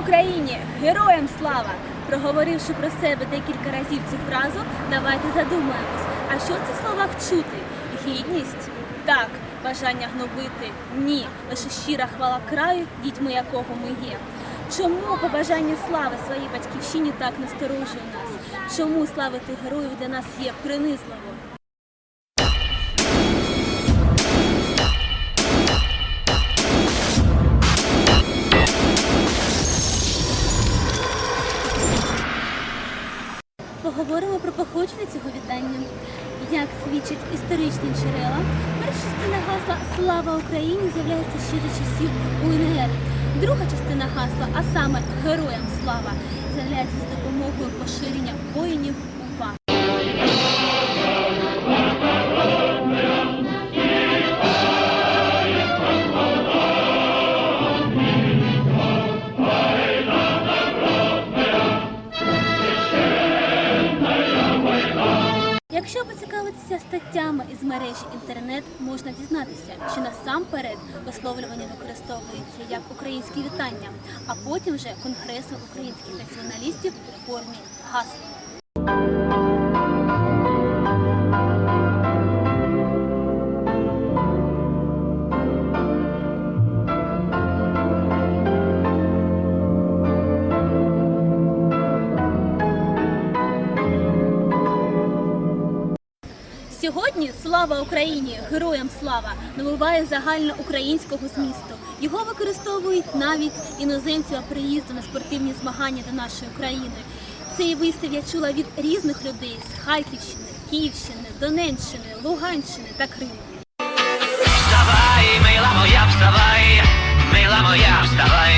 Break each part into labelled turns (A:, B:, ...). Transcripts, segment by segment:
A: Україні! Героям слава! Проговоривши про себе декілька разів цю фразу, давайте задумаємось, а що в цих словах чути? Гідність? Так. Бажання гнобити? Ні. Лише щира хвала краю, дітьми якого ми є. Чому побажання слави своїй батьківщині так насторожує нас? Чому славити героїв для нас є принизливо? Поговоримо про походження цього вітання. Як свідчать історичні джерела, перша частина гасла Слава Україні з'являється ще за часів УНР. Друга частина гасла, а саме Героям слава, з'являється з допомогою поширення воїнів Якщо поцікавитися статтями із мережі інтернет, можна дізнатися, що насамперед висловлювання використовується як українські вітання, а потім вже конгресом українських націоналістів у формі гасла. Сьогодні слава Україні, героям слава набуває загальноукраїнського змісту. Його використовують навіть іноземці приїзду на спортивні змагання до нашої країни. Цей вистав я чула від різних людей з Харківщини, Київщини, Донеччини, Луганщини та Криму.
B: Вставай, мила моя, вставай, мила моя, вставай,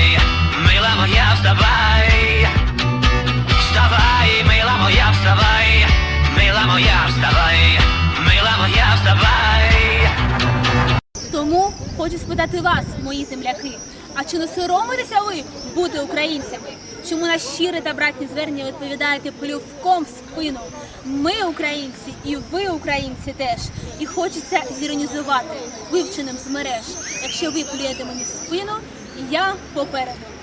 A: хочу спитати вас, мої земляки, а чи не соромитеся ви бути українцями? Чому на щире та братні звернення відповідаєте плювком в спину? Ми українці, і ви українці теж. І хочеться зіронізувати вивченим з мереж. Якщо ви плюєте мені в спину, я попереду.